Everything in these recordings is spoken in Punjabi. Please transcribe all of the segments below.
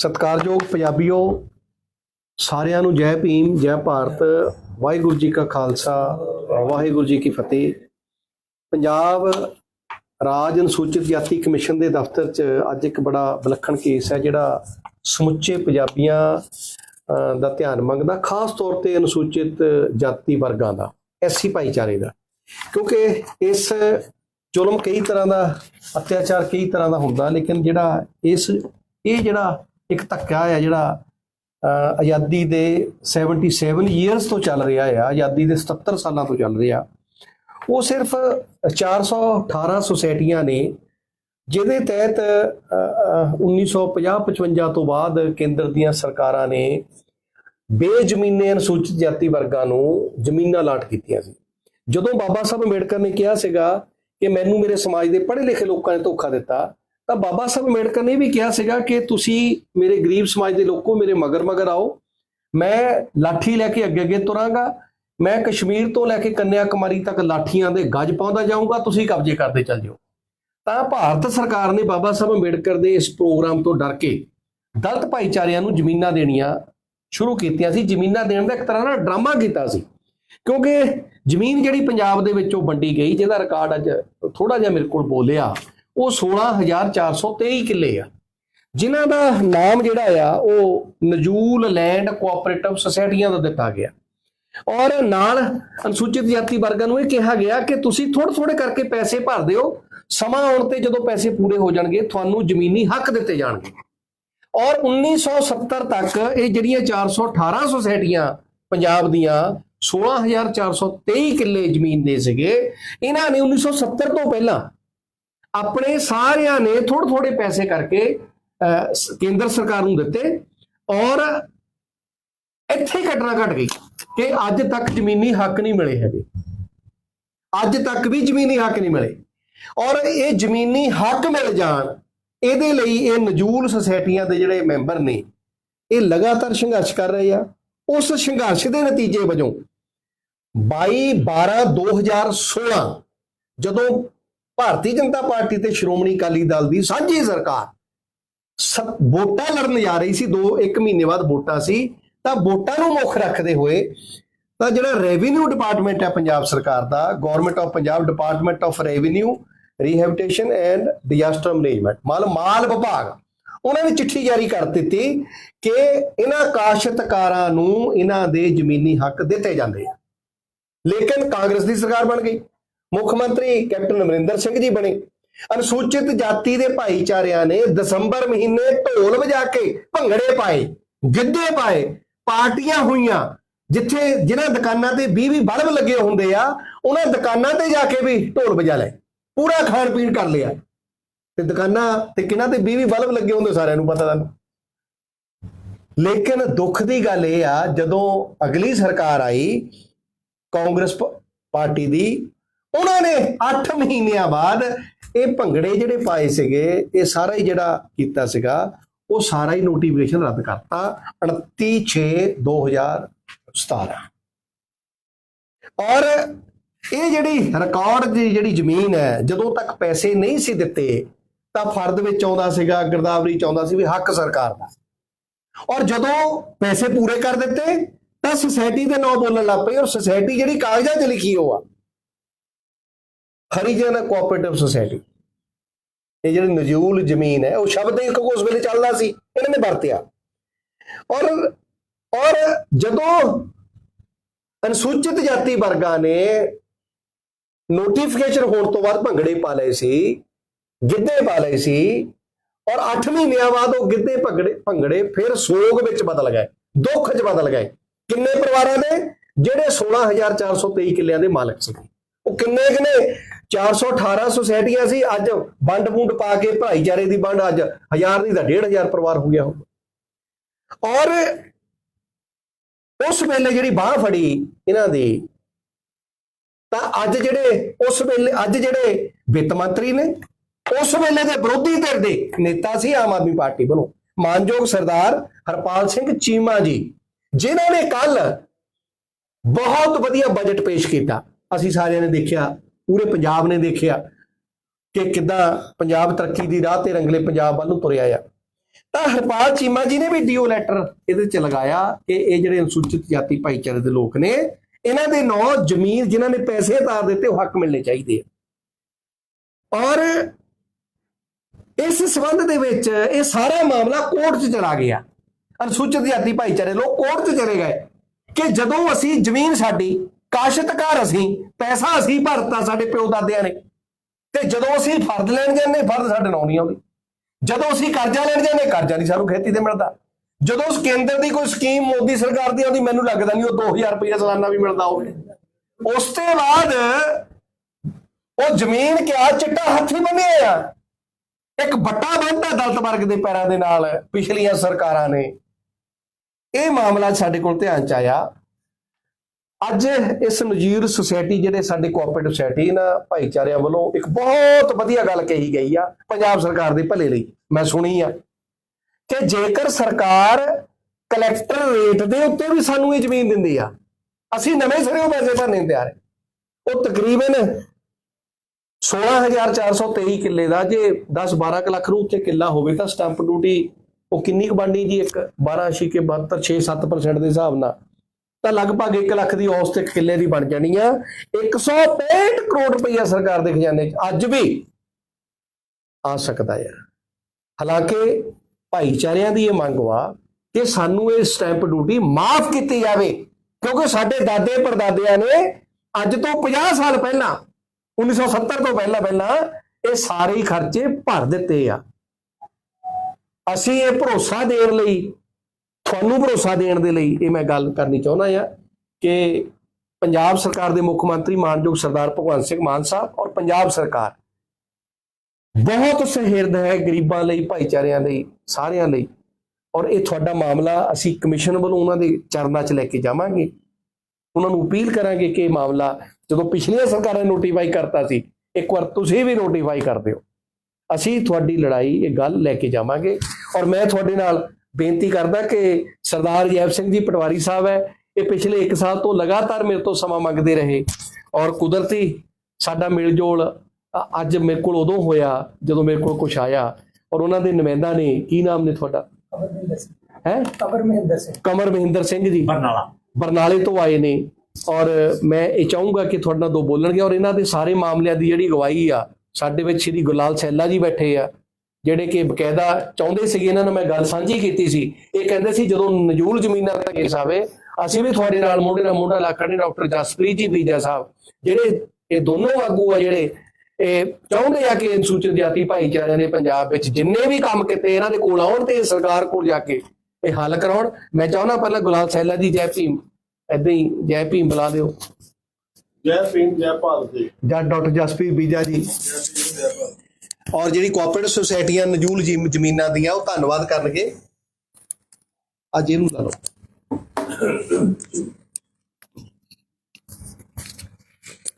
ਸਤਿਕਾਰਯੋਗ ਪੰਜਾਬੀਓ, ਸਾਰਿਆਂ ਨੂੰ ਜੈ ਭੀਮ, ਜੈ ਭਾਰਤ, ਵਾਹਿਗੁਰੂ ਜੀ ਕਾ ਖਾਲਸਾ, ਵਾਹਿਗੁਰੂ ਜੀ ਕੀ ਫਤਿਹ। ਪੰਜਾਬ ਰਾਜ ਅਨੁਸੂਚਿਤ ਜਾਤੀ ਕਮਿਸ਼ਨ ਦੇ ਦਫ਼ਤਰ 'ਚ ਅੱਜ ਇੱਕ ਬੜਾ ਵਿਲੱਖਣ ਕੇਸ ਹੈ, ਜਿਹੜਾ ਸਮੁੱਚੇ ਪੰਜਾਬੀਆਂ ਦਾ ਧਿਆਨ ਮੰਗਦਾ, ਖਾਸ ਤੌਰ ਤੇ ਅਨੁਸੂਚਿਤ ਜਾਤੀ ਵਰਗਾਂ ਦਾ ਐਸਸੀ ਭਾਈਚਾਰੇ ਦਾ। ਕਿਉਂਕਿ ਇਸ ਜ਼ੁਲਮ ਕਈ ਤਰ੍ਹਾਂ ਦਾ, ਅਤਿਆਚਾਰ ਕਈ ਤਰ੍ਹਾਂ ਦਾ ਹੁੰਦਾ, ਲੇਕਿਨ ਜਿਹੜਾ ਇਸ, ਇਹ ਜਿਹੜਾ ਇੱਕ ਧੱਕਾ ਹੈ ਜਿਹੜਾ ਆਜ਼ਾਦੀ ਦੇ 77 ਇਅਰਸ ਤੋਂ ਚੱਲ ਰਿਹਾ ਹੈ ਆਜ਼ਾਦੀ ਦੇ 77 ਸਾਲਾਂ ਤੋਂ ਚੱਲ ਰਿਹਾ। ਉਹ ਸਿਰਫ 418 ਸੁਸਾਇਟੀਆਂ ਨੇ ਜਿਹਦੇ ਤਹਿਤ ਅਹ, ਅਹ, 1950-55 ਤੋਂ ਬਾਅਦ ਕੇਂਦਰ ਦੀਆਂ ਸਰਕਾਰਾਂ ਨੇ ਬੇਜ਼ਮੀਨੇ ਅਨੁਸੂਚਿਤ ਜਾਤੀ ਵਰਗਾਂ ਨੂੰ ਜ਼ਮੀਨਾਂ ਲਾਟ ਕੀਤੀਆਂ ਸੀ। ਜਦੋਂ ਬਾਬਾ ਸਾਹਿਬ ਅੰਬੇਡਕਰ ਨੇ ਕਿਹਾ ਸੀਗਾ ਕਿ ਮੈਨੂੰ ਮੇਰੇ ਸਮਾਜ ਦੇ ਪੜ੍ਹੇ ਲਿਖੇ ਲੋਕਾਂ ਨੇ ਧੋਖਾ ਦਿੱਤਾ ਤਾਂ ਬਾਬਾ ਸਾਹਿਬ ਅੰਬੇਡਕਰ ਨੇ ਵੀ ਕਿਹਾ ਸੀਗਾ ਕਿ ਤੁਸੀਂ ਮੇਰੇ ਗਰੀਬ ਸਮਾਜ ਦੇ ਲੋਕੋ, ਮੇਰੇ ਮਗਰ ਮਗਰ ਆਓ। ਮੈਂ ਲਾਠੀ ਲੈ ਕੇ ਅੱਗੇ ਅੱਗੇ ਤੁਰਾਂਗਾ। ਮੈਂ ਕਸ਼ਮੀਰ ਤੋਂ ਲੈ ਕੇ ਕੰਨਿਆ ਕੁਮਾਰੀ ਤੱਕ ਲਾਠੀਆਂ ਦੇ ਗੱਜ ਪਾਉਂਦਾ ਜਾਊਂਗਾ। ਤੁਸੀਂ ਕਬਜ਼ੇ ਕਰਦੇ ਚੱਲ ਜਿਓ। ਤਾਂ ਭਾਰਤ ਸਰਕਾਰ ਨੇ ਬਾਬਾ ਸਾਹਿਬ ਅੰਬੇਡਕਰ ਦੇ ਇਸ ਪ੍ਰੋਗਰਾਮ ਤੋਂ ਡਰ ਕੇ ਦਲਿਤ ਭਾਈਚਾਰਿਆਂ ਨੂੰ ਜ਼ਮੀਨਾਂ ਦੇਣੀਆਂ ਸ਼ੁਰੂ ਕੀਤੀਆਂ ਸੀ। ਜ਼ਮੀਨਾਂ ਦੇਣ ਦਾ ਇੱਕ ਤਰ੍ਹਾਂ ਦਾ ਡਰਾਮਾ ਕੀਤਾ ਸੀ। ਕਿਉਂਕਿ ਜ਼ਮੀਨ ਜਿਹੜੀ ਪੰਜਾਬ ਦੇ ਵਿੱਚੋਂ ਵੰਡੀ ਗਈ, ਜਿਹਦਾ ਰਿਕਾਰਡ ਅੱਜ ਥੋੜਾ ਜਿਹਾ ਮੇਰੇ ਕੋਲ ਬੋਲਿਆ। ਉਹ 16423 ਕਿੱਲੇ ਆ। ਜਿਨ੍ਹਾਂ ਦਾ ਨਾਮ ਜਿਹੜਾ ਆ, ਉਹ ਨਜੂਲ ਲੈਂਡ ਕੋਆਪਰੇਟਿਵ ਸੁਸਾਇਟੀਆਂ ਦਾ ਦਿੱਤਾ ਗਿਆ। ਔਰ ਨਾਲ ਅਨੁਸੂਚਿਤ ਜਾਤੀ ਵਰਗਾਂ ਨੂੰ ਇਹ ਕਿਹਾ ਗਿਆ ਕਿ ਤੁਸੀਂ ਥੋੜੇ ਥੋੜੇ ਕਰਕੇ ਪੈਸੇ ਭਰ ਦਿਓ, ਸਮਾਂ ਆਉਣ ਤੇ ਜਦੋਂ ਪੈਸੇ ਪੂਰੇ ਹੋ ਜਾਣਗੇ, ਤੁਹਾਨੂੰ ਜ਼ਮੀਨੀ ਹੱਕ ਦਿੱਤੇ ਜਾਣਗੇ। ਔਰ 1970 ਤੱਕ ਇਹ ਜਿਹੜੀਆਂ 418 ਸੁਸਾਇਟੀਆਂ ਪੰਜਾਬ ਦੀਆਂ 16423 ਕਿੱਲੇ ਜ਼ਮੀਨ ਦੇ ਸੀਗੇ, ਇਹਨਾਂ ਨੇ 1970 ਤੋਂ ਪਹਿਲਾਂ ਆਪਣੇ ਸਾਰਿਆਂ ਨੇ ਥੋੜੇ ਥੋੜੇ ਪੈਸੇ ਕਰਕੇ ਅਹ, ਕੇਂਦਰ ਸਰਕਾਰ ਨੂੰ ਦਿੱਤੇ ਔਰ ਇੱਥੇ ਘਟਨਾ ਘਟ ਗਈ ਕਿ ਅੱਜ ਤੱਕ ਜ਼ਮੀਨੀ ਹੱਕ ਨਹੀਂ ਮਿਲੇ ਹੈਗੇ। ਅੱਜ ਤੱਕ ਵੀ ਜ਼ਮੀਨੀ ਹੱਕ ਨਹੀਂ ਮਿਲੇ ਔਰ ਇਹ ਜ਼ਮੀਨੀ ਹੱਕ ਮਿਲ ਜਾਣ ਇਹਦੇ ਲਈ ਇਹ ਨਜੂਲ ਸੁਸਾਇਟੀਆਂ ਦੇ ਜਿਹੜੇ ਮੈਂਬਰ ਨੇ ਇਹ ਲਗਾਤਾਰ ਸੰਘਰਸ਼ ਕਰ ਰਹੇ ਆ। ਉਸ ਸੰਘਰਸ਼ ਦੇ ਨਤੀਜੇ ਵਜੋਂ 22 12 2016 ਜਦੋਂ ਭਾਰਤੀ ਜਨਤਾ ਪਾਰਟੀ ਤੇ ਸ਼੍ਰੋਮਣੀ ਅਕਾਲੀ ਦਲ ਦੀ ਸਾਂਝੀ ਸਰਕਾਰ। ਵੋਟਾਂ ਲੜਨ ਜਾ ਰਹੀ ਸੀ, ਦੋ, ਇੱਕ ਮਹੀਨੇ ਬਾਅਦ ਵੋਟਾਂ ਸੀ। ਤਾਂ ਵੋਟਾਂ ਨੂੰ ਮੁੱਖ ਰੱਖਦੇ ਹੋਏ ਤਾਂ ਜਿਹੜਾ ਰੈਵਨਿਊ ਡਿਪਾਰਟਮੈਂਟ ਹੈ ਪੰਜਾਬ ਸਰਕਾਰ ਦਾ government of Punjab department of revenue rehabilitation and disaster management ਮਾਲ ਮਾਲ ਵਿਭਾਗ। ਉਹਨਾਂ ਨੇ ਚਿੱਠੀ ਜਾਰੀ ਕਰ ਦਿੱਤੀ ਕਿ ਇਹਨਾਂ ਕਾਸ਼ਤਕਾਰਾਂ ਨੂੰ ਇਹਨਾਂ ਦੇ ਜ਼ਮੀਨੀ ਹੱਕ ਦਿੱਤੇ ਜਾਂਦੇ ਆ। ਲੇਕਿਨ ਕਾਂਗਰਸ ਦੀ ਸਰਕਾਰ ਬਣ ਗਈ। ਮੁੱਖ ਮੰਤਰੀ ਕੈਪਟਨ ਅਮਰਿੰਦਰ ਸਿੰਘ ਜੀ ਬਣੇ। ਅਨੁਸੂਚਿਤ ਜਾਤੀ ਦੇ ਭਾਈਚਾਰਿਆਂ ਨੇ ਦਸੰਬਰ ਮਹੀਨੇ ਢੋਲ ਵਜਾ ਕੇ ਭੰਗੜੇ ਪਾਏ, ਗਿੱਧੇ ਪਾਏ, ਪਾਰਟੀਆਂ ਹੋਈਆਂ, ਜਿੱਥੇ ਜਿਨ੍ਹਾਂ ਦੁਕਾਨਾਂ ਤੇ 20 20 ਬਲਬ ਲੱਗੇ ਹੁੰਦੇ ਆ, ਉਹਨਾਂ ਦੁਕਾਨਾਂ ਤੇ ਜਾ ਕੇ ਵੀ ਢੋਲ ਵਜਾ ਲਏ। ਪੂਰਾ ਖਾਣ ਪੀਣ ਕਰ ਲਿਆ। ਤੇ ਦੁਕਾਨਾਂ ਤੇ ਕਿਹਨਾਂ ਤੇ 20 20 ਬਲਬ ਲੱਗੇ ਹੁੰਦੇ ਸਾਰਿਆਂ ਨੂੰ ਪਤਾ ਤੁਹਾਨੂੰ? ਲੇਕਿਨ ਦੁੱਖ ਦੀ ਗੱਲ ਇਹ ਆ, ਜਦੋਂ ਅਗਲੀ ਸਰਕਾਰ ਆਈ, ਕਾਂਗਰਸ ਪਾਰਟੀ ਦੀ ਉਹਨਾਂ ਨੇ 8 ਮਹੀਨਿਆਂ ਬਾਅਦ ਇਹ ਭੰਗੜੇ ਜਿਹੜੇ ਪਾਏ ਸੀਗੇ, ਇਹ ਸਾਰਾ ਹੀ ਜਿਹੜਾ ਕੀਤਾ ਸੀਗਾ, ਉਹ ਸਾਰਾ ਹੀ ਨੋਟੀਫਿਕੇਸ਼ਨ ਰੱਦ ਕਰਤਾ 29 6 2017 ਔਰ ਇਹ ਜਿਹੜੀ ਰਿਕਾਰਡ ਦੀ ਜਿਹੜੀ ਜ਼ਮੀਨ ਹੈ, ਜਦੋਂ ਤੱਕ ਪੈਸੇ ਨਹੀਂ ਸੀ ਦਿੱਤੇ, ਤਾਂ ਫਰਦ ਵਿੱਚ ਆਉਂਦਾ ਸੀਗਾ, ਗਿਰਦਾਵਰੀ ਚ ਆਉਂਦਾ ਸੀ ਵੀ ਹੱਕ ਸਰਕਾਰ ਦਾ। ਔਰ ਜਦੋਂ ਪੈਸੇ ਪੂਰੇ ਕਰ ਦਿੱਤੇ, ਤਾਂ ਸੁਸਾਇਟੀ ਦੇ ਨਾਂ ਬੋਲਣ ਲੱਗ ਪਈ ਔਰ ਸੁਸਾਇਟੀ ਜਿਹੜੀ ਕਾਗਜ਼ਾਂ 'ਚ ਲਿਖੀ ਹੋ ਆ। ਹਰੀਜਨ ਕੋਆਪਰੇਟਿਵ ਸੁਸਾਇਟੀ ਇਹ ਜਿਹੜੀ ਨਜ਼ੂਲ ਜ਼ਮੀਨ ਹੈ, ਉਹ ਸ਼ਬਦ ਇੱਕ ਉਸ ਵੇਲੇ ਚੱਲਦਾ ਸੀ, ਇਹਨਾਂ ਨੇ ਵਰਤਿਆ। ਔਰ ਔਰ ਜਦੋਂ ਅਨੁਸੂਚਿਤ ਜਾਤੀ ਵਰਗਾਂ ਨੇ ਨੋਟੀਫਿਕੇਸ਼ਨ ਹੋਣ ਤੋਂ ਬਾਅਦ ਭੰਗੜੇ ਪਾ ਲਏ ਸੀ, ਗਿੱਧੇ ਪਾ ਲਏ ਸੀ, ਔਰ 8 ਮਹੀਨਿਆਂ ਬਾਅਦ ਉਹ ਗਿੱਧੇ ਭੰਗੜੇ ਭੰਗੜੇ ਫਿਰ ਸੋਗ ਵਿੱਚ ਬਦਲ ਗਏ, ਦੁੱਖ 'ਚ ਬਦਲ ਗਏ। ਕਿੰਨੇ ਪਰਿਵਾਰਾਂ ਦੇ? ਜਿਹੜੇ 16423 ਕਿੱਲਿਆਂ ਦੇ ਮਾਲਕ ਸੀ ਉਹ ਕਿੰਨੇ ਕਿੰਨੇ 418 ਸੁਸਾਇਟੀਆਂ ਸੀ, ਅੱਜ ਵੰਡ ਵੁੰਡ ਪਾ ਕੇ ਭਾਈਚਾਰੇ ਦੀ ਵੰਡ, ਅੱਜ ਹਜ਼ਾਰ ਦੀ ਤਾਂ 1500 ਪਰਿਵਾਰ ਹੋ ਗਿਆ ਹੋਊਗਾ। ਔਰ ਉਸ ਵੇਲੇ ਜਿਹੜੀ ਬਾਹ ਫੜੀ ਇਹਨਾਂ ਦੀ, ਤਾਂ ਅੱਜ ਜਿਹੜੇ, ਉਸ ਵੇਲੇ, ਅੱਜ ਜਿਹੜੇ ਵਿੱਤ ਮੰਤਰੀ ਨੇ, ਉਸ ਵੇਲੇ ਦੇ ਵਿਰੋਧੀ ਧਿਰ ਦੇ ਨੇਤਾ ਸੀ ਆਮ ਆਦਮੀ ਪਾਰਟੀ ਵੱਲੋਂ, ਮਾਨਯੋਗ ਸਰਦਾਰ ਹਰਪਾਲ ਸਿੰਘ ਚੀਮਾ ਜੀ, ਜਿਨ੍ਹਾਂ ਨੇ ਕੱਲ ਬਹੁਤ ਵਧੀਆ ਬਜਟ ਪੇਸ਼ ਕੀਤਾ। ਅਸੀਂ ਸਾਰਿਆਂ ਨੇ ਦੇਖਿਆ ਪੂਰੇ ਪੰਜਾਬ ਨੇ ਦੇਖਿਆ ਕਿ ਕਿੱਦਾਂ ਪੰਜਾਬ ਤਰੱਕੀ ਦੀ ਰਾਹ ਤੇ ਰੰਗਲੇ ਪੰਜਾਬ ਵੱਲ ਨੂੰ ਤੁਰਿਆ ਆ। ਤਾਂ ਹਰਪਾਲ ਚੀਮਾ ਜੀ ਨੇ ਵੀ ਡੀਓ ਲੈਟਰ ਇਹਦੇ ਚ ਲਗਾਇਆ ਕਿ ਇਹ ਜਿਹੜੇ ਅਨੁਸੂਚਿਤ ਜਾਤੀ ਭਾਈਚਾਰੇ ਦੇ ਲੋਕ ਨੇ, ਇਹਨਾਂ ਦੇ ਨੌ ਜ਼ਮੀਨ ਜਿਨ੍ਹਾਂ ਨੇ ਪੈਸੇ ਉਤਾਰ ਦਿੱਤੇ ਉਹ ਹੱਕ ਮਿਲਣੇ ਚਾਹੀਦੇ ਆ। ਔਰ ਇਸ ਸਬੰਧ ਦੇ ਵਿੱਚ ਇਹ ਸਾਰਾ ਮਾਮਲਾ ਕੋਰਟ 'ਚ ਚਲਾ ਗਿਆ। ਅਨੁਸੂਚਿਤ ਜਾਤੀ ਭਾਈਚਾਰੇ ਲੋਕ ਕੋਰਟ 'ਚ ਚਲੇ ਗਏ ਕਿ ਜਦੋਂ ਅਸੀਂ ਜ਼ਮੀਨ ਸਾਡੀ ਕਾਸ਼ਤਕਾਰ ਅਸੀਂ, ਪੈਸਾ ਅਸੀਂ ਭਰਤਾ ਸਾਡੇ ਪਿਓ ਦਾਦਿਆਂ ਨੇ। ਤੇ ਜਦੋਂ ਅਸੀਂ ਫਰਦ ਲੈਣ ਜਾਂਦੇ ਫਰਦ ਸਾਡੇ ਨਾਂ ਨਹੀਂ ਆਉਂਦੇ। ਜਦੋਂ ਅਸੀਂ ਕਰਜ਼ਾ ਲੈਣ ਜਾਂਦੇ ਕਰਜ਼ਾ ਨਹੀਂ ਸਾਨੂੰ ਖੇਤੀ ਤੇ ਮਿਲਦਾ। ਜਦੋਂ ਉਸ ਕੇਂਦਰ ਦੀ ਕੋਈ ਸਕੀਮ ਮੋਦੀ ਸਰਕਾਰ ਦੀ ਆਉਂਦੀ, ਮੈਨੂੰ ਲੱਗਦਾ ਨਹੀਂ ਉਹ 2000 ਰੁਪਏ ਸਾਲਾਨਾ ਵੀ ਮਿਲਦਾ ਹੋਵੇ। ਉਸ ਤੋਂ ਬਾਅਦ ਉਹ ਜ਼ਮੀਨ ਕਿਆ ਚਿੱਟਾ ਹੱਥੀ ਬੰਨਿਆ ਆ। ਇੱਕ ਵੱਟਾ ਬੰਨਤਾ ਦਲਤ ਵਰਗ ਦੇ ਪੈਰਾਂ ਦੇ ਨਾਲ ਪਿਛਲੀਆਂ ਸਰਕਾਰਾਂ ਨੇ। ਇਹ ਮਾਮਲਾ ਸਾਡੇ ਕੋਲ ਧਿਆਨ ਚ ਆਇਆ। ਅੱਜ ਇਸ ਨਜੀਰ ਸੁਸਾਇਟੀ ਜਿਹੜੇ ਸਾਡੇ ਕੋਆਪਰੇਟਿਵ ਸੁਸਾਇਟੀ ਨਾ, ਭਾਈਚਾਰਿਆਂ ਵੱਲੋਂ ਇੱਕ ਬਹੁਤ ਵਧੀਆ ਗੱਲ ਕਹੀ ਗਈ ਆ, ਪੰਜਾਬ ਸਰਕਾਰ ਦੇ ਭਲੇ ਲਈ। ਮੈਂ ਸੁਣੀ ਆ ਕਿ ਜੇਕਰ ਸਰਕਾਰ ਕਲੈਕਟਰ ਰੇਟ ਦੇ ਉੱਤੇ ਵੀ ਸਾਨੂੰ ਇਹ ਜ਼ਮੀਨ ਦਿੰਦੀ ਆ, ਅਸੀਂ ਨਵੇਂ ਸਿਰੇ ਉਹ ਪੈਸੇ ਭਰਨੇ ਤਿਆਰ ਹੈ। ਉਹ ਤਕਰੀਬਨ 16423 ਕਿੱਲੇ ਦਾ ਜੇ 10 12 ਕੁ ਲੱਖ ਨੂੰ ਉੱਤੇ ਕਿੱਲਾ ਹੋਵੇ ਤਾਂ ਸਟੈਂਪ ਡਿਊਟੀ ਉਹ ਕਿੰਨੀ ਕੁ ਬਣਨੀ ਜੀ? ਇੱਕ 12 ਅੱਸੀ ਕੇ 72 6 7% ਦੇ ਹਿਸਾਬ ਨਾਲ। ਤਾਂ ਲਗਭਗ 1 ਲੱਖ ਦੀ ਔਸਤ ਇੱਕ ਕਿੱਲੇ ਦੀ ਬਣ ਜਾਣੀ ਆ। 165 ਕਰੋੜ ਰੁਪਈਆ ਸਰਕਾਰ ਦੇ ਖਜ਼ਾਨੇ 'ਚ ਅੱਜ ਵੀ ਆ ਸਕਦਾ ਆ। ਹਾਲਾਂਕਿ ਭਾਈਚਾਰਿਆਂ ਦੀ ਇਹ ਮੰਗ ਵਾ ਕਿ ਸਾਨੂੰ ਇਹ ਸਟੈਂਪ ਡਿਊਟੀ ਮਾਫ ਕੀਤੀ ਜਾਵੇ, ਕਿਉਂਕਿ ਸਾਡੇ ਦਾਦੇ ਪੜਦਾਦਿਆਂ ਨੇ ਅੱਜ ਤੋਂ 50 ਸਾਲ ਪਹਿਲਾਂ 1970 ਤੋਂ ਪਹਿਲਾਂ ਪਹਿਲਾਂ ਇਹ ਸਾਰੇ ਖਰਚੇ ਭਰ ਦਿੱਤੇ ਆ। ਅਸੀਂ ਇਹ ਭਰੋਸਾ ਦੇਣ ਲਈ ਤੁਹਾਨੂੰ ਭਰੋਸਾ ਦੇਣ ਦੇ ਲਈ ਇਹ ਮੈਂ ਗੱਲ ਕਰਨੀ ਚਾਹੁੰਦਾ ਆ ਕਿ ਪੰਜਾਬ ਸਰਕਾਰ ਦੇ ਮੁੱਖ ਮੰਤਰੀ ਮਾਨਯੋਗ ਸਰਦਾਰ ਭਗਵੰਤ ਸਿੰਘ ਮਾਨ ਸਾਹਿਬ ਔਰ ਪੰਜਾਬ ਸਰਕਾਰ ਬਹੁਤ ਸਹਿਰਦ ਹੈ ਗਰੀਬਾਂ ਲਈ, ਭਾਈਚਾਰਿਆਂ ਲਈ, ਸਾਰਿਆਂ ਲਈ। ਔਰ ਇਹ ਤੁਹਾਡਾ ਮਾਮਲਾ ਅਸੀਂ ਕਮਿਸ਼ਨ ਵੱਲੋਂ ਉਹਨਾਂ ਦੇ ਚਰਨਾਂ 'ਚ ਲੈ ਕੇ ਜਾਵਾਂਗੇ। ਉਹਨਾਂ ਨੂੰ ਅਪੀਲ ਕਰਾਂਗੇ ਕਿ ਇਹ ਮਾਮਲਾ ਜਦੋਂ ਪਿਛਲੀਆਂ ਸਰਕਾਰਾਂ ਨੇ ਨੋਟੀਫਾਈ ਕਰਤਾ ਸੀ, ਇੱਕ ਵਾਰ ਤੁਸੀਂ ਵੀ ਨੋਟੀਫਾਈ ਕਰ ਦਿਓ। ਅਸੀਂ ਤੁਹਾਡੀ ਲੜਾਈ, ਇਹ ਗੱਲ ਲੈ ਕੇ ਜਾਵਾਂਗੇ। ਔਰ ਮੈਂ ਤੁਹਾਡੇ ਨਾਲ ਬੇਨਤੀ ਕਰਦਾ ਕਿ ਸਰਦਾਰ ਜੈਬ ਸਿੰਘ ਜੀ ਪਟਵਾਰੀ ਸਾਹਿਬ ਹੈ ਇਹ ਪਿਛਲੇ 1 ਸਾਲ ਤੋਂ ਲਗਾਤਾਰ ਮੇਰੇ ਤੋਂ ਸਮਾਂ ਮੰਗਦੇ ਰਹੇ ਔਰ ਕੁਦਰਤੀ ਸਾਡਾ ਮਿਲਜੋਲ ਅ- ਅੱਜ ਮੇਰੇ ਕੋਲ ਉਦੋਂ ਹੋਇਆ ਜਦੋਂ ਮੇਰੇ ਕੋਲ ਕੁਝ ਆਇਆ ਔਰ ਉਹਨਾਂ ਦੇ ਨੁਮਾਇੰਦਾ ਨੇ ਕੀ ਨਾਮ ਨੇ ਤੁਹਾਡਾ? ਹੈ? ਅਮਰ ਮਹਿੰਦਰ ਸਿੰਘ। ਕਮਰ ਮਹਿੰਦਰ ਸਿੰਘ ਜੀ। ਬਰਨਾਲਾ। ਬਰਨਾਲੇ ਤੋਂ ਆਏ ਨੇ ਔਰ ਮੈਂ ਇਹ ਚਾਹੂੰਗਾ ਕਿ ਤੁਹਾਡੇ ਨਾਲ ਦੋ ਬੋਲਣਗੇ ਔਰ ਇਹਨਾਂ ਦੇ ਸਾਰੇ ਮਾਮਲਿਆਂ ਦੀ ਜਿਹੜੀ ਗਵਾਹੀ ਆ ਸਾਡੇ ਵਿੱਚ ਸ਼੍ਰੀ ਗੁਰਲਾਲ ਸੈਲਾ ਜੀ ਬੈਠੇ ਆ ਜਿਹੜੇ ਕਿ ਬਕਾਇਦਾ ਚਾਹੁੰਦੇ ਸੀਗੇ ਇਹਨਾਂ ਨਾਲ ਮੈਂ ਗੱਲ ਸਾਂਝੀ ਕੀਤੀ ਸੀ। ਇਹ ਕਹਿੰਦੇ ਸੀ ਜਦੋਂ ਨਜੂਲ ਜ਼ਮੀਨਾਂ ਦਾ ਕੇਸ ਆਵੇ ਅਸੀਂ ਵੀ ਤੁਹਾਡੇ ਨਾਲ ਮੋਢੇ ਨਾਲ ਮੋਢਾ ਲਾ ਕੇ ਡਾਕਟਰ ਜਸਪ੍ਰੀਤ ਜੀ ਬੀਜਾ ਸਾਹਿਬ। ਜਿਹੜੇ ਇਹ ਦੋਨੋਂ ਆਗੂ ਆ ਜਿਹੜੇ ਇਹ ਚਾਹੁੰਦੇ ਆ ਕਿ ਅਨੁਸੂਚਿਤ ਜਾਤੀ ਭਾਈਚਾਰਿਆਂ ਨੇ ਪੰਜਾਬ ਵਿੱਚ ਜਿੰਨੇ ਵੀ ਕੰਮ ਕੀਤੇ ਇਹਨਾਂ ਦੇ ਕੋਲ ਆਉਣ ਤੇ ਸਰਕਾਰ ਕੋਲ ਜਾ ਕੇ ਇਹ ਹੱਲ ਕਰਾਉਣ। ਮੈਂ ਚਾਹੁੰਦਾ ਪਹਿਲਾਂ ਗੁਲਾਲ ਸੈਲਾ ਦੀ ਜੈ ਭੀਮ ਏਦਾਂ ਹੀ ਜੈ ਭੀਮ ਬੁਲਾ ਦਿਓ। ਜੈ ਭੀਮ ਜੈ ਭਾਰਤ ਜੀ। ਜਾਂ ਡਾਕਟਰ ਜਸਪ੍ਰੀਤ ਬੀਜਾ ਜੀ। ਔਰ ਜਿਹੜੀ ਕੋਆਪਰੇਟਿਵ ਸੁਸਾਇਟੀਆਂ ਨਜੂਲ ਜੀ ਜ਼ਮੀਨਾਂ ਦੀਆਂ, ਉਹ ਧੰਨਵਾਦ ਕਰਨਗੇ। ਅੱਜ ਇਹਨੂੰ ਲਾ ਲਓ।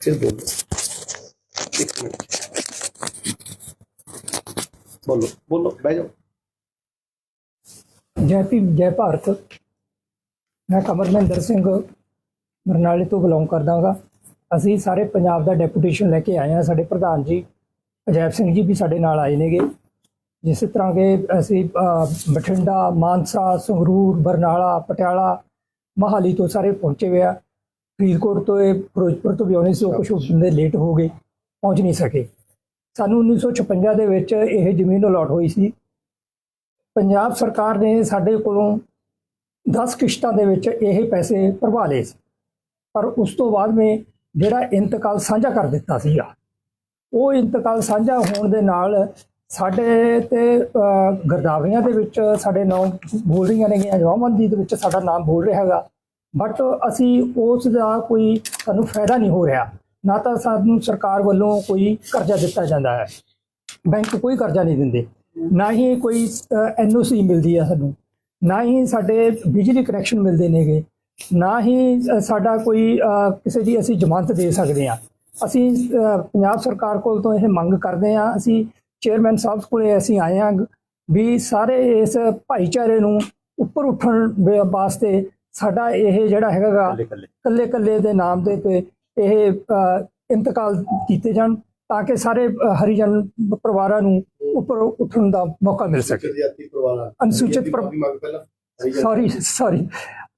ਫਿਰ ਬੋਲੋ ਇੱਕ ਮਿੰਟ। ਬੋਲੋ ਬੋਲੋ, ਬਹਿ ਜਾਓ। ਜੈ ਭੀਮ, ਜੈ ਭਾਰਤ। ਮੈਂ ਕਮਰਮਿੰਦਰ ਸਿੰਘ ਬਰਨਾਲੇ ਤੋਂ ਬਿਲੋਂਗ ਕਰਦਾ ਹਾਂ ਅਸੀਂ ਸਾਰੇ ਪੰਜਾਬ ਦਾ ਡੈਪੂਟੇਸ਼ਨ ਲੈ ਕੇ ਆਏ ਹਾਂ। ਸਾਡੇ ਪ੍ਰਧਾਨ ਜੀ ਅਜੈਬ ਸਿੰਘ ਜੀ ਵੀ ਸਾਡੇ ਨਾਲ ਆਏ ਨੇਗੇ। ਜਿਸ ਤਰ੍ਹਾਂ ਕਿ ਅਸੀਂ ਬਠਿੰਡਾ ਮਾਨਸਾ ਸੰਗਰੂਰ ਬਰਨਾਲਾ ਪਟਿਆਲਾ ਮਹਾਲੀ ਤੋਂ ਸਾਰੇ ਪਹੁੰਚੇ ਹੋਏ ਆ। ਫਰੀਦਕੋਟ ਤੋਂ ਇਹ ਫਿਰੋਜ਼ਪੁਰ ਤੋਂ ਵੀ ਆਉਣੇ ਸੀ ਉਹ ਕੁਝ ਬੰਦੇ ਲੇਟ ਹੋ ਗਏ ਪਹੁੰਚ ਨਹੀਂ ਸਕੇ। ਸਾਨੂੰ 1956 ਦੇ ਵਿੱਚ ਇਹ ਜ਼ਮੀਨ ਅਲਾਟ ਹੋਈ ਸੀ। ਪੰਜਾਬ ਸਰਕਾਰ ਨੇ ਸਾਡੇ ਕੋਲੋਂ 10 ਕਿਸ਼ਤਾਂ ਦੇ ਵਿੱਚ ਇਹ ਪੈਸੇ ਭਰਵਾ ਲਏ ਸੀ। ਪਰ ਉਸ ਤੋਂ ਬਾਅਦ ਮੈਂ ਜਿਹੜਾ ਇੰਤਕਾਲ ਸਾਂਝਾ ਕਰ ਦਿੱਤਾ ਸੀਗਾ ਉਹ ਇੰਤਕਾਲ ਸਾਂਝਾ ਹੋਣ ਦੇ ਨਾਲ ਸਾਡੇ ਤੇ ਅਹ, ਦੇ ਵਿੱਚ ਸਾਡੇ ਨਾਮ ਬੋਲ ਰਹੀਆਂ ਨੇਗੀਆਂ ਜਵਾਬੰਦੀ ਦੇ ਵਿੱਚ ਸਾਡਾ ਨਾਮ ਬੋਲ ਰਿਹਾ ਹੈਗਾ। ਬਟ ਅਸੀਂ ਉਸ ਦਾ ਕੋਈ ਸਾਨੂੰ ਫਾਇਦਾ ਨਹੀਂ ਹੋ ਰਿਹਾ। ਨਾ ਤਾਂ ਸਾਨੂੰ ਸਰਕਾਰ ਵੱਲੋਂ ਕੋਈ ਕਰਜ਼ਾ ਦਿੱਤਾ ਜਾਂਦਾ ਹੈ। ਬੈਂਕ ਕੋਈ ਕਰਜ਼ਾ ਨਹੀਂ ਦਿੰਦੇ। ਨਾ ਹੀ ਕੋਈ ਐਨਓਸੀ ਮਿਲਦੀ ਹੈ ਸਾਨੂੰ। ਨਾ ਹੀ ਸਾਡੇ ਬਿਜਲੀ ਕਨੈਕਸ਼ਨ ਮਿਲਦੇ ਨੇਗੇ। ਨਾ ਹੀ ਸਾਡਾ ਕੋਈ ਕਿਸੇ ਦੀ ਅਸੀਂ ਜ਼ਮਾਨਤ ਦੇ ਸਕਦੇ ਹਾਂ ਅਸੀਂ ਪੰਜਾਬ ਸਰਕਾਰ ਕੋਲ ਤੋਂ ਇਹ ਮੰਗ ਕਰਦੇ ਹਾਂ। ਅਸੀਂ ਚੇਅਰਮੈਨ ਸਾਹਿਬ ਕੋਲੇ ਅਸੀਂ ਆਏ ਹਾਂ ਵੀ ਸਾਰੇ ਇਸ ਭਾਈਚਾਰੇ ਨੂੰ ਉੱਪਰ ਉੱਠਣ ਵਾਸਤੇ ਸਾਡਾ ਇਹ ਜਿਹੜਾ ਹੈਗਾ ਕੱਲੇ ਕੱਲੇ ਦੇ ਨਾਮ ਦੇ ਤੇ ਇਹ ਇੰਤਕਾਲ ਕੀਤੇ ਜਾਣ ਤਾਂ ਕਿ ਸਾਰੇ ਹਰੀਜਨ ਪਰਿਵਾਰਾਂ ਨੂੰ ਉੱਪਰ ਉੱਠਣ ਦਾ ਮੌਕਾ ਮਿਲ ਸਕੇ। ਅਨੁਸੂਚਿਤ ਸੌਰੀ ਸੌਰੀ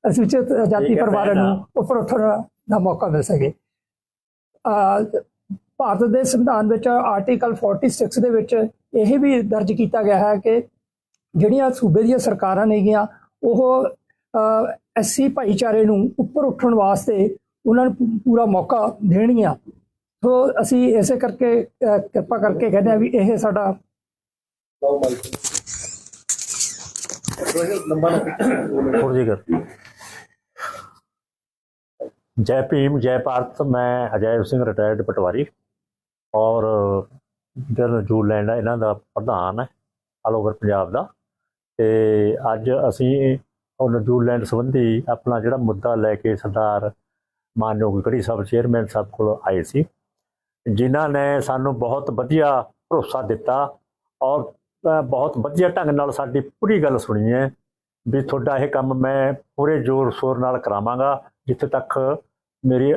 ਅਨੁਸੂਚਿਤ ਜਾਤੀ ਪਰਿਵਾਰਾਂ ਨੂੰ। ਉੱਪਰ ਉੱਠਣ ਦਾ ਮੌਕਾ ਮਿਲ ਸਕੇ। ਭਾਰਤ ਦੇ ਸੰਵਿਧਾਨ ਵਿੱਚ ਆਰਟੀਕਲ 46 ਦੇ ਵਿੱਚ ਇਹ ਵੀ ਦਰਜ ਕੀਤਾ ਗਿਆ ਹੈ ਕਿ ਜਿਹੜੀਆਂ ਸੂਬੇ ਦੀਆਂ ਸਰਕਾਰਾਂ ਨੇਗੀਆਂ ਉਹ ਐਸਸੀ ਭਾਈਚਾਰੇ ਨੂੰ ਉੱਪਰ ਉੱਠਣ ਵਾਸਤੇ ਉਹਨਾਂ ਨੂੰ ਪੂਰਾ ਮੌਕਾ ਦੇਣਗੀਆਂ। ਸੋ ਅਸੀਂ ਇਸੇ ਕਰਕੇ ਕਿਰਪਾ ਕਰਕੇ ਕਹਿੰਦੇ ਆ ਵੀ ਇਹ ਸਾਡਾ ਥੋੜੀ ਜਿਹੀ ਕਰ। ਜੈ ਭੀਮ ਜੈ ਭਾਰਤ ਮੈਂ ਅਜੈਬ ਸਿੰਘ ਰਿਟਾਇਰਡ ਪਟਵਾਰੀ ਔਰ ਜਿਹੜਾ ਜੂਲੈਂਡ ਹੈ ਇਹਨਾਂ ਦਾ ਪ੍ਰਧਾਨ ਹੈ ਆਲ ਓਵਰ ਪੰਜਾਬ ਦਾ ਤੇ ਅੱਜ ਅਸੀਂ ਉਹ ਜੂਲੈਂਡ ਸੰਬੰਧੀ ਆਪਣਾ ਜਿਹੜਾ ਮੁੱਦਾ ਲੈ ਕੇ ਸਰਦਾਰ ਮਾਨਯੋਗ ਗੜੀ ਸਾਹਿਬ ਚੇਅਰਮੈਨ ਸਾਹਿਬ ਕੋਲ ਆਏ ਸੀ ਜਿਨ੍ਹਾਂ ਨੇ ਸਾਨੂੰ ਬਹੁਤ ਵਧੀਆ ਭਰੋਸਾ ਦਿੱਤਾ ਔਰ ਬਹੁਤ ਵਧੀਆ ਢੰਗ ਨਾਲ ਸਾਡੀ ਪੂਰੀ ਗੱਲ ਸੁਣੀ ਹੈ ਵੀ ਤੁਹਾਡਾ ਇਹ ਕੰਮ ਮੈਂ ਪੂਰੇ ਜ਼ੋਰ ਸ਼ੋਰ ਨਾਲ ਕਰਾਵਾਂਗਾ ਜਿੱਥੇ ਤੱਕ ਮੇਰੀ